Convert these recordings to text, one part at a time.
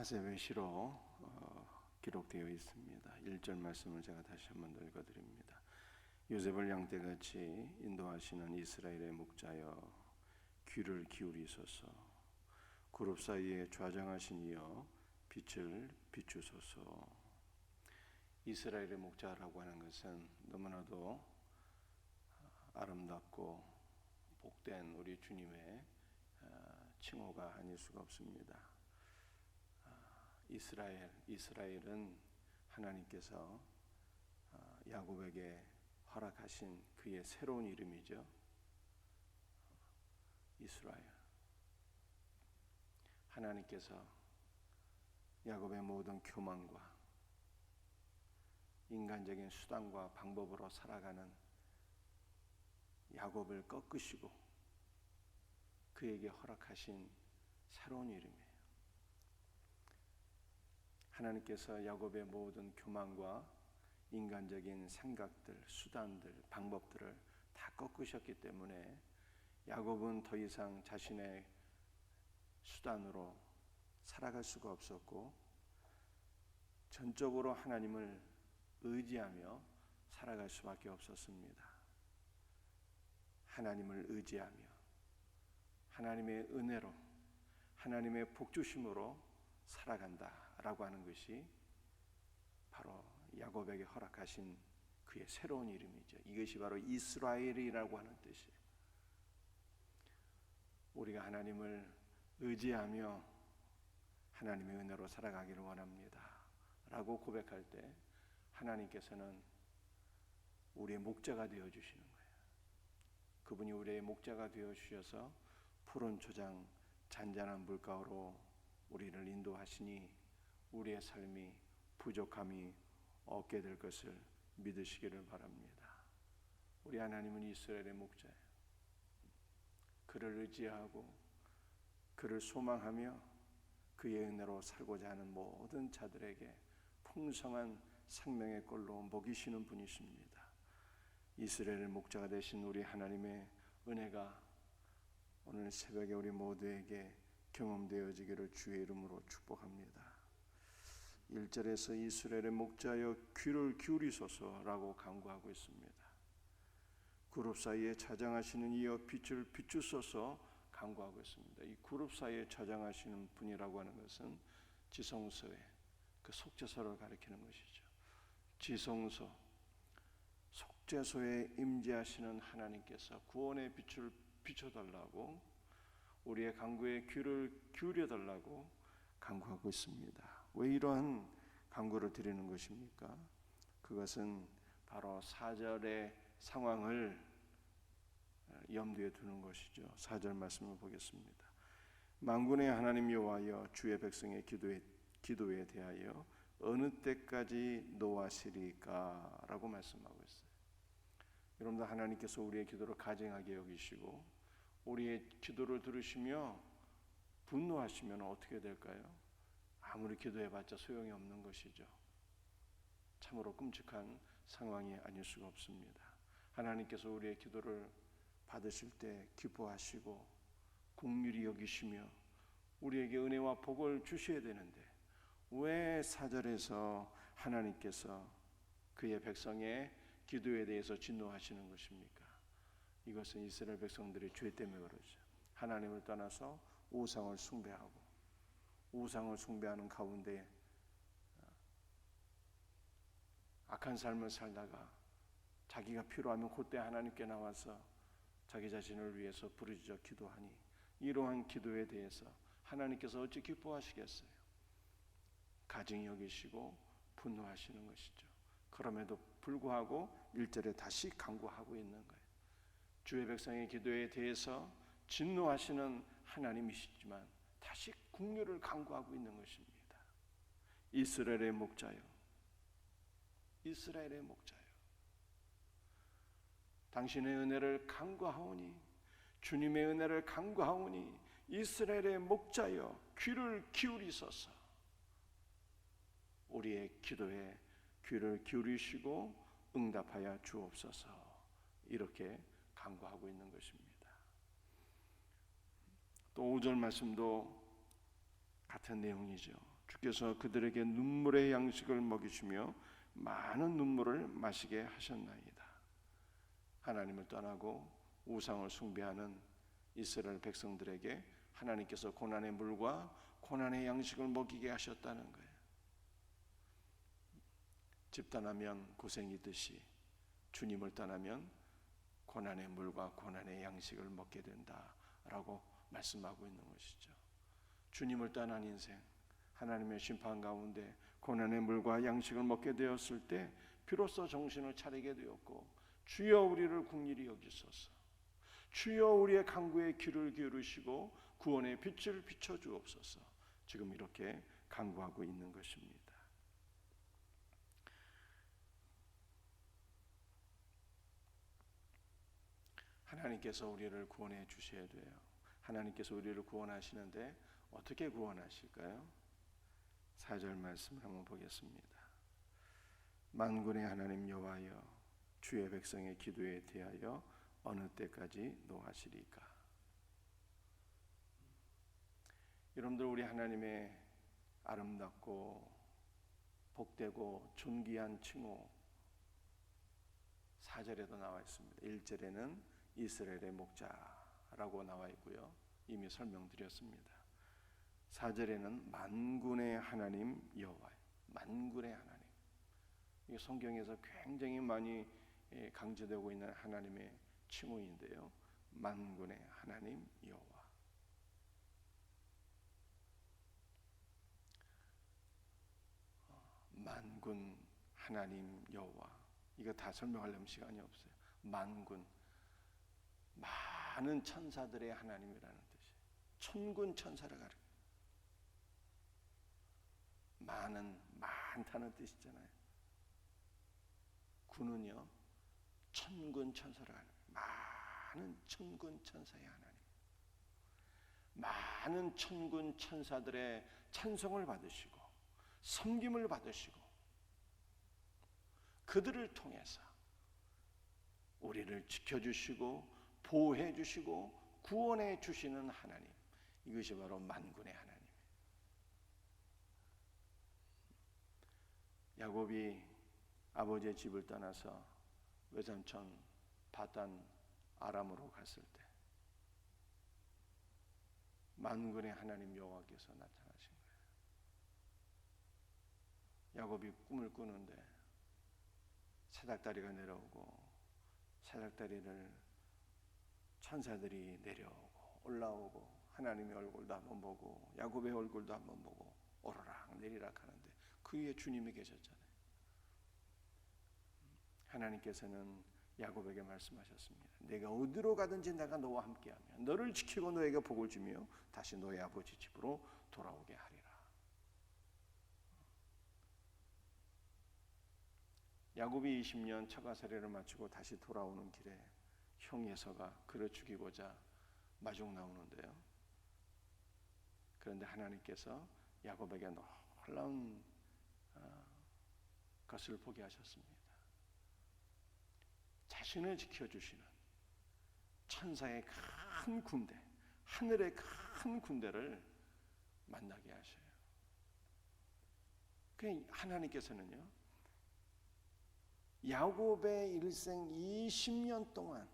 아세베시로 어, 기록되어 있습니다. 1절 말씀을 제가 다시 한번 더 읽어드립니다. 요셉을 양떼같이 인도하시는 이스라엘의 목자여 귀를 기울이소서 그룹 사이에 좌정하신 이여 빛을 비추소서 이스라엘의 목자라고 하는 것은 너무나도 아름답고 복된 우리 주님의 어, 칭호가 아닐 수가 없습니다. 이스라엘 이스라엘은 하나님께서 어, 야곱에게 허락하신 그의 새로운 이름이죠. 이스라엘. 하나님께서 야곱의 모든 교만과 인간적인 수단과 방법으로 살아가는 야곱을 꺾으시고 그에게 허락하신 새로운 이름이에요. 하나님께서 야곱의 모든 교만과 인간적인 생각들, 수단들, 방법들을 다 꺾으셨기 때문에 야곱은 더 이상 자신의 수단으로 살아갈 수가 없었고 전적으로 하나님을 의지하며 살아갈 수밖에 없었습니다. 하나님을 의지하며 하나님의 은혜로 하나님의 복주심으로 살아간다 라고 하는 것이 바로 야곱에게 허락하신 그의 새로운 이름이죠. 이것이 바로 이스라엘이라고 하는 뜻이에요. 우리가 하나님을 의지하며 하나님의 은혜로 살아가기를 원합니다. 라고 고백할 때 하나님께서는 우리의 목자가 되어 주시는 거예요. 그분이 우리의 목자가 되어 주셔서 푸른 초장 잔잔한 물가로 우리를 인도하시니 우리의 삶이 부족함이 없게 될 것을 믿으시기를 바랍니다. 우리 하나님은 이스라엘의 목자예요. 그를 의지하고 그를 소망하며 그의 은혜로 살고자 하는 모든 자들에게 풍성한 생명의 꼴로 먹이시는 분이십니다. 이스라엘의 목자가 되신 우리 하나님의 은혜가 오늘 새벽에 우리 모두에게 경험되어지기를 주의 이름으로 축복합니다. 1절에서 이스라엘의 목자여 귀를 기울이소서라고 강구하고 있습니다. 그룹 사이에 차장하시는 이여 빛을 비추소서 강구하고 있습니다. 이 그룹 사이에 차장하시는 분이라고 하는 것은 지성소의 그 속죄소를 가리키는 것이죠. 지성소 속죄소에 임재하시는 하나님께서 구원의 빛을 비춰달라고 우리의 간구에 귀를 기울여 달라고 간구하고 있습니다. 왜 이러한 간구를 드리는 것입니까? 그것은 바로 사절의 상황을 염두에 두는 것이죠. 사절 말씀을 보겠습니다. 만군의 하나님 여호와여 주의 백성의 기도에 기도에 대하여 어느 때까지 노하시리까라고 말씀하고 있어요. 여러분들 하나님께서 우리의 기도를 가증하게 여기시고 우리의 기도를 들으시며 분노하시면 어떻게 될까요? 아무리 기도해봤자 소용이 없는 것이죠. 참으로 끔찍한 상황이 아닐 수가 없습니다. 하나님께서 우리의 기도를 받으실 때 기뻐하시고 국률이 여기시며 우리에게 은혜와 복을 주셔야 되는데 왜 사절에서 하나님께서 그의 백성의 기도에 대해서 진노하시는 것입니까? 이것은 이스라엘 백성들의 죄 때문에 그러죠. 하나님을 떠나서 우상을 숭배하고 우상을 숭배하는 가운데 어, 악한 삶을 살다가 자기가 필요하면 그때 하나님께 나와서 자기 자신을 위해서 부르짖어 기도하니 이러한 기도에 대해서 하나님께서 어찌 기뻐하시겠어요? 가증히 여기시고 분노하시는 것이죠. 그럼에도 불구하고 1절에 다시 강구하고 있는 거예요. 주의 백성의 기도에 대해서 진노하시는 하나님이시지만 다시 국류를 강구하고 있는 것입니다. 이스라엘의 목자요. 이스라엘의 목자요. 당신의 은혜를 강구하오니 주님의 은혜를 강구하오니 이스라엘의 목자여 귀를 기울이소서. 우리의 기도에 귀를 기울이시고 응답하여 주옵소서. 이렇게 강구하고 있는 것입니다. 또 5절 말씀도 같은 내용이죠. 주께서 그들에게 눈물의 양식을 먹이시며 많은 눈물을 마시게 하셨나이다. 하나님을 떠나고 우상을 숭배하는 이스라엘 백성들에게 하나님께서 고난의 물과 고난의 양식을 먹이게 하셨다는 거예요. 집단하면 고생이듯이 주님을 떠나면 고난의 물과 고난의 양식을 먹게 된다라고 말씀하고 있는 것이죠. 주님을 떠난 인생, 하나님의 심판 가운데 고난의 물과 양식을 먹게 되었을 때 비로소 정신을 차리게 되었고 주여 우리를 국리히 여기소서. 주여 우리의 강구에 귀를 기울이시고 구원의 빛을 비춰 주옵소서. 지금 이렇게 강구하고 있는 것입니다. 하나님께서 우리를 구원해 주셔야 돼요. 하나님께서 우리를 구원하시는데 어떻게 구원하실까요? 4절 말씀을 한번 보겠습니다. 만군의 하나님 여호와여 주의 백성의 기도에 대하여 어느 때까지 노하시리까? 여러분들 우리 하나님의 아름답고 복되고 존귀한 칭호 4절에도 나와 있습니다. 1절에는 이스라엘의 목자라고 나와 있고요. 이미 설명드렸습니다. 4절에는 만군의 하나님 여호와 만군의 하나님 이 성경에서 굉장히 많이 예, 강조되고 있는 하나님의 칭호인데요. 만군의 하나님 여호와 어, 만군 하나님 여호와 이거 다 설명하려면 시간이 없어요. 만군 많은 천사들의 하나님이라는 천군 천사를 가리 많은 많다는 뜻이잖아요. 군은요 천군 천사를 하는 많은 천군 천사의 하나님. 많은 천군 천사들의 찬송을 받으시고 섬김을 받으시고 그들을 통해서 우리를 지켜주시고 보호해 주시고 구원해 주시는 하나님 이것이 바로 만군의 하나님. 야곱이 아버지의 집을 떠나서 외삼촌 바단 아람으로 갔을 때 만군의 하나님 여호와께서 나타나신 거예요. 야곱이 꿈을 꾸는데 사닥다리가 내려오고 사닥다리를 천사들이 내려오고 올라오고 하나님의 얼굴도 한번 보고 야곱의 얼굴도 한번 보고 오르락 내리락 하는데 그 위에 주님이 계셨잖아요. 하나님께서는 야곱에게 말씀하셨습니다. 내가 어디로 가든지 내가 너와 함께하며 너를 지키고 너에게 복을 주며 다시 너의 아버지 집으로 돌아오게 하리라. 야곱이 20년 처가 세례를 마치고 다시 돌아오는 길에 형 예서가 그를 죽이고자 마중 나오는데요. 그런데 하나님께서 야곱에게 놀라운 어, 것을 보게 하셨습니다. 자신을 지켜주시는 천사의 큰 군대, 하늘의 큰 군대를 만나게 하셔요. 그 하나님께서는요, 야곱의 일생 20년 동안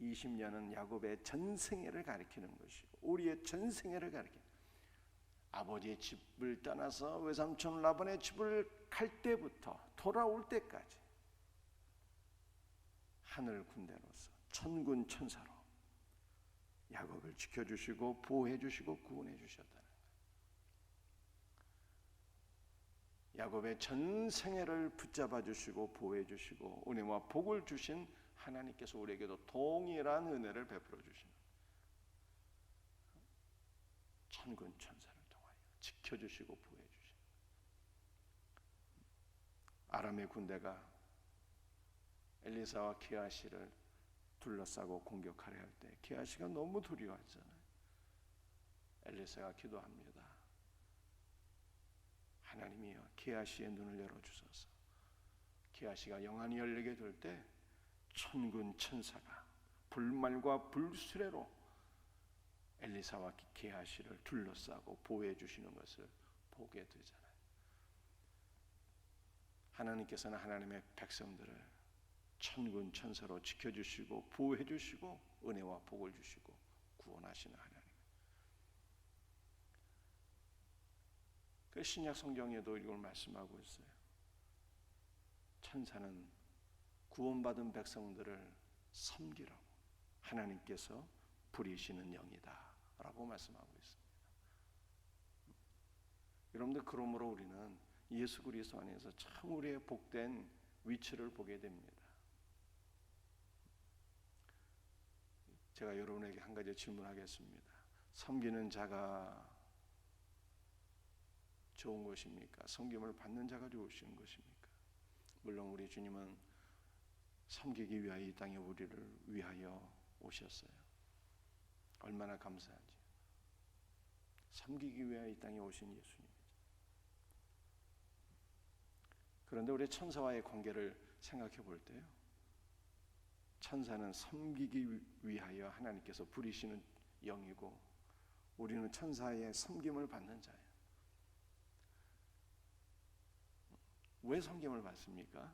20년은 야곱의 전생애를 가리키는 것이고 우리의 전생애를 가리키는 아버지의 집을 떠나서 외삼촌 라반의 집을 갈 때부터 돌아올 때까지 하늘 군대로서 천군 천사로 야곱을 지켜주시고 보호해주시고 구원해주셨다는. 야곱의 전 생애를 붙잡아 주시고 보호해 주시고 은혜와 복을 주신 하나님께서 우리에게도 동일한 은혜를 베풀어 주시는 천군 통하여 지켜 주시고 보호해 주신 아람의 군대가 엘리사와 기아시를 둘러싸고 공격하려 할때 기아시가 너무 두려워하잖아요. 엘리사가 기도합니다. 하나님이여 기아시의 눈을 열어 주소서. 기아시가 영안이 열리게 될 때 천군 천사가 불말과 불수레로 엘리사와 기아시를 둘러싸고 보호해 주시는 것을 보게 되잖아요. 하나님께서는 하나님의 백성들을 천군 천사로 지켜 주시고 보호해 주시고 은혜와 복을 주시고 구원하시는 하나님. 그 신약 성경에도 이걸 말씀하고 있어요. 천사는 구원받은 백성들을 섬기라고 하나님께서 부리시는 영이다 라고 말씀하고 있습니다. 여러분들 그러므로 우리는 예수 그리스도 안에서 참 우리의 복된 위치를 보게 됩니다. 제가 여러분에게 한 가지 질문하겠습니다. 섬기는 자가 좋은 것입니까? 섬김을 받는 자가 좋으신 것입니까? 물론 우리 주님은 섬기기 위하여 이 땅에 우리를 위하여 오셨어요. 얼마나 감사한지. 섬기기 위하여 이 땅에 오신 예수님이죠. 그런데 우리 천사와의 관계를 생각해 볼 때요. 천사는 섬기기 위하여 하나님께서 부리시는 영이고 우리는 천사의 섬김을 받는 자예요. 왜 섬김을 받습니까?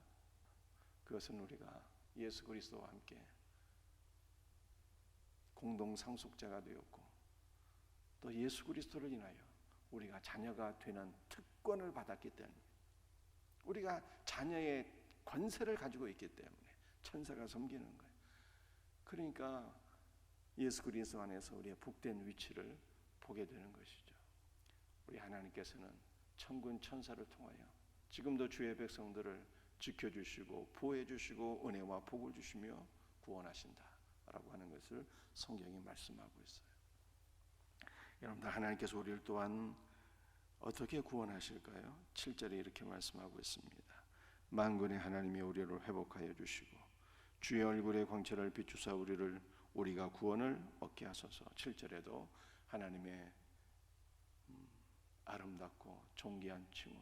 그것은 우리가 예수 그리스도와 함께 공동 상속자가 되었고 또 예수 그리스도를 인하여 우리가 자녀가 되는 특권을 받았기 때문에 우리가 자녀의 권세를 가지고 있기 때문에 천사가 섬기는 거예요. 그러니까 예수 그리스도 안에서 우리의 복된 위치를 보게 되는 것이죠. 우리 하나님께서는 천군 천사를 통하여 지금도 주의 백성들을 지켜주시고 보호해 주시고 은혜와 복을 주시며 구원하신다 라고 하는 것을 성경이 말씀하고 있어요. 여러분들 하나님께서 우리를 또한 어떻게 구원하실까요? 7절에 이렇게 말씀하고 있습니다. 만군의 하나님이 우리를 회복하여 주시고 주의 얼굴의 광채를 비추사 우리를 우리가 구원을 얻게 하소서. 7절에도 하나님의 음, 아름답고 존귀한 칭호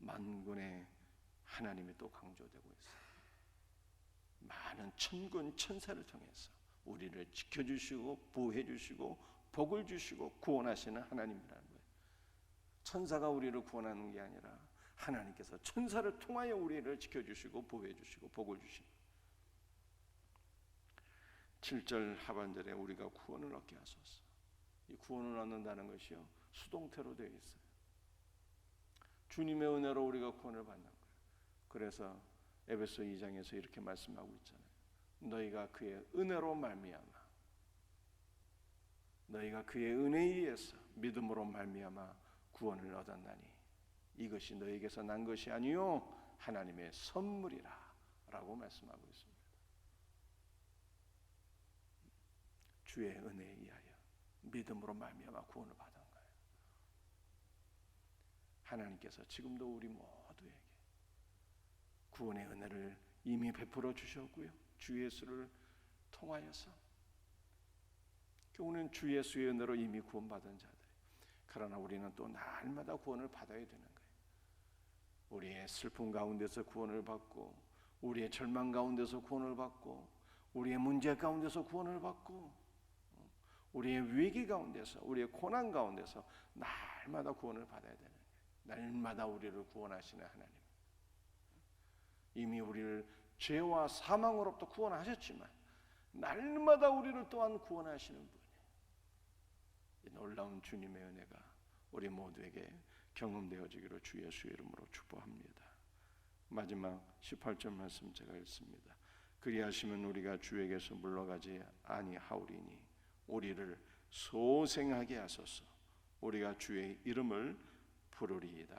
만군의 하나님이 또 강조되고 있어요. 많은 천군 천사를 통해서 우리를 지켜주시고 보호해 주시고 복을 주시고 구원하시는 하나님이라는 거예요. 천사가 우리를 구원하는 게 아니라 하나님께서 천사를 통하여 우리를 지켜주시고 보호해 주시고 복을 주시는 7절 하반절에 우리가 구원을 얻게 하소서. 이 구원을 얻는다는 것이요 수동태로 되어 있어요. 주님의 은혜로 우리가 구원을 받는 거예요. 그래서 에베소 2장에서 이렇게 말씀하고 있잖아요. 너희가 그의 은혜로 말미암아 너희가 그의 은혜에 의해서 믿음으로 말미암아 구원을 얻었나니 이것이 너희에게서 난 것이 아니요 하나님의 선물이라라고 말씀하고 있습니다. 주의 은혜에 의하여 믿음으로 말미암아 구원을 받은 거예요. 하나님께서 지금도 우리 모두에게 구원의 은혜를 이미 베풀어 주셨고요. 주 예수를 통하여서 우리는 주 예수의 은혜로 이미 구원받은 자들. 그러나 우리는 또 날마다 구원을 받아야 되는 거예요. 우리의 슬픔 가운데서 구원을 받고 우리의 절망 가운데서 구원을 받고 우리의 문제 가운데서 구원을 받고 우리의 위기 가운데서 우리의 고난 가운데서 날마다 구원을 받아야 되는 거예요. 날마다 우리를 구원하시는 하나님. 이미 우리를 죄와 사망으로부터 구원하셨지만 날마다 우리를 또한 구원하시는 분이 이 놀라운 주님의 은혜가 우리 모두에게 경험되어지기를 주 예수의 이름으로 축복합니다. 마지막 18절 말씀 제가 읽습니다. 그리하시면 우리가 주에게서 물러가지 아니하오리니 우리를 소생하게 하소서. 우리가 주의 이름을 부르리이다.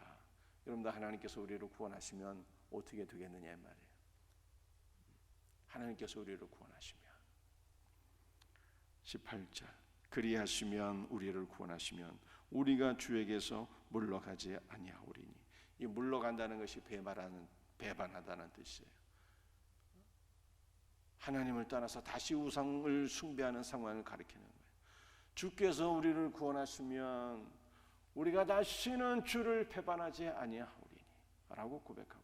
여러분들 하나님께서 우리를 구원하시면 어떻게 되겠느냐 말이에요. 하나님께서 우리를 구원하시면 18절 그리하시면 우리를 구원하시면 우리가 주에게서 물러가지 아니하오리니 이 물러간다는 것이 배반하는 배반하다는 뜻이에요. 하나님을 떠나서 다시 우상을 숭배하는 상황을 가리키는 거예요. 주께서 우리를 구원하시면 우리가 다시는 주를 배반하지 아니하오리니라고 있어요.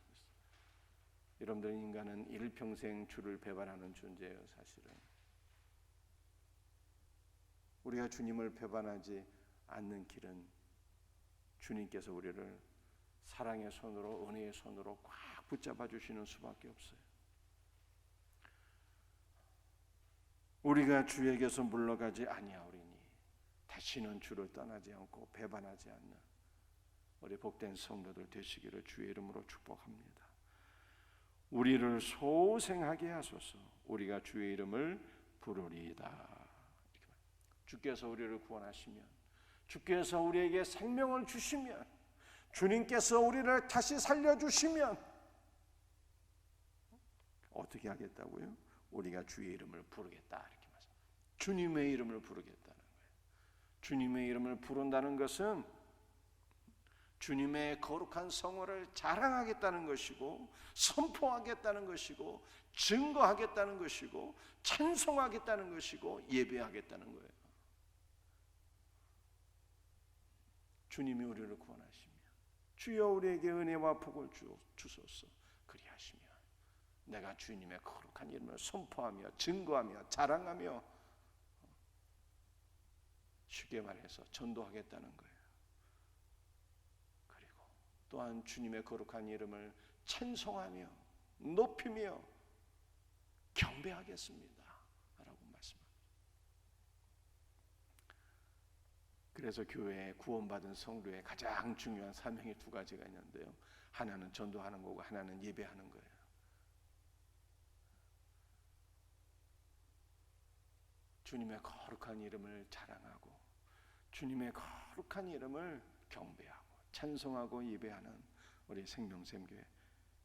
여러분들 인간은 일평생 주를 배반하는 존재예요, 사실은. 우리가 주님을 배반하지 않는 길은 주님께서 우리를 사랑의 손으로 은혜의 손으로 꽉 붙잡아 주시는 수밖에 없어요. 우리가 주에게서 물러가지 아니하오리니 다시는 주를 떠나지 않고 배반하지 않는 우리 복된 성도들 되시기를 주의 이름으로 축복합니다. 우리를 소생하게 하소서. 우리가 주의 이름을 부르리이다. 주께서 우리를 구원하시면 주께서 우리에게 생명을 주시면 주님께서 우리를 다시 살려 주시면 어떻게 하겠다고요? 우리가 주의 이름을 부르겠다 이렇게 말씀. 주님의 이름을 부르겠다는 거예요. 주님의 이름을 부른다는 것은 주님의 거룩한 성호를 자랑하겠다는 것이고 선포하겠다는 것이고 증거하겠다는 것이고 찬송하겠다는 것이고 예배하겠다는 거예요. 주님이 우리를 구원하시며 주여 우리에게 은혜와 복을 주, 주소서 그리하시며 내가 주님의 거룩한 이름을 선포하며 증거하며 자랑하며 쉽게 말해서 전도하겠다는 거예요. 또한 주님의 거룩한 이름을 찬송하며 높이며 경배하겠습니다. 라고 말씀합니다. 그래서 교회에 구원받은 성도의 가장 중요한 사명이 두 가지가 있는데요. 하나는 전도하는 거고 하나는 예배하는 거예요. 주님의 거룩한 이름을 자랑하고 주님의 거룩한 이름을 경배하고 찬송하고 예배하는 우리 생명샘교회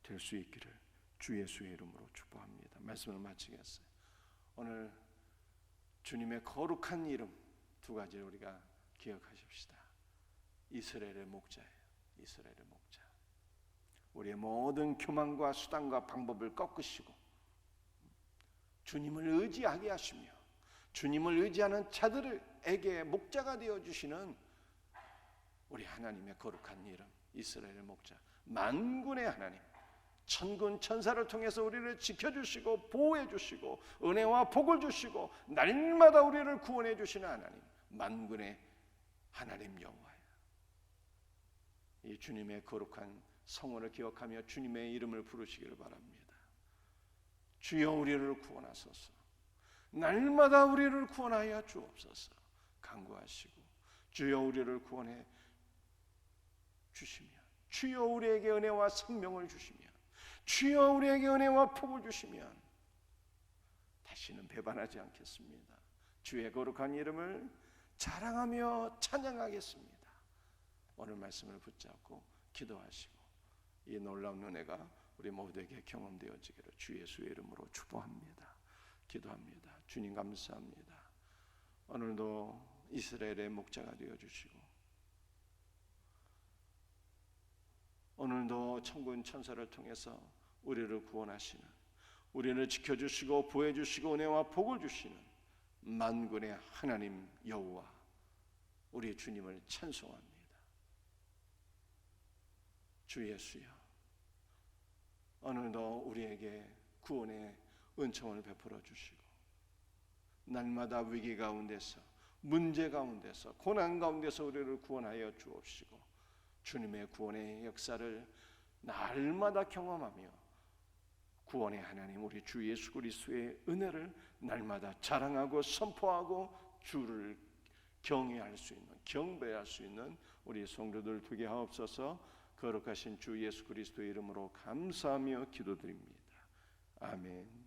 될 수 있기를 주 예수의 이름으로 축복합니다. 말씀을 마치겠어요. 오늘 주님의 거룩한 이름 두 가지를 우리가 기억하십시다. 이스라엘의 목자예요. 이스라엘의 목자. 우리의 모든 교만과 수단과 방법을 꺾으시고 주님을 의지하게 하시며 주님을 의지하는 자들에게 목자가 되어 주시는 우리 하나님의 거룩한 이름 이스라엘의 목자 만군의 하나님 천군 천사를 통해서 우리를 지켜주시고 보호해 주시고 은혜와 복을 주시고 날마다 우리를 구원해 주시는 하나님 만군의 하나님 여호와야. 이 주님의 거룩한 성원을 기억하며 주님의 이름을 부르시기를 바랍니다. 주여 우리를 구원하소서. 날마다 우리를 구원하여 주옵소서. 간구하시고 주여 우리를 구원해 주시며 주여 우리에게 은혜와 생명을 주시며 주여 우리에게 은혜와 복을 주시면 다시는 배반하지 않겠습니다. 주의 거룩한 이름을 자랑하며 찬양하겠습니다. 오늘 말씀을 붙잡고 기도하시고 이 놀라운 은혜가 우리 모두에게 경험되어지기를 주 예수의 이름으로 축복합니다. 기도합니다. 주님 감사합니다. 오늘도 이스라엘의 목자가 되어 주시고 오늘도 천군 천사를 통해서 우리를 구원하시는 우리를 지켜주시고 보호해주시고 은혜와 복을 주시는 만군의 하나님 여호와 우리 주님을 찬송합니다. 주 예수여 오늘도 우리에게 구원의 은총을 베풀어 주시고 날마다 위기 가운데서 문제 가운데서 고난 가운데서 우리를 구원하여 주옵시고 주님의 구원의 역사를 날마다 경험하며 구원의 하나님 우리 주 예수 그리스도의 은혜를 날마다 자랑하고 선포하고 주를 경외할 수 있는 경배할 수 있는 우리 성도들 되게 하옵소서 거룩하신 주 예수 그리스도의 이름으로 감사하며 기도드립니다. 아멘.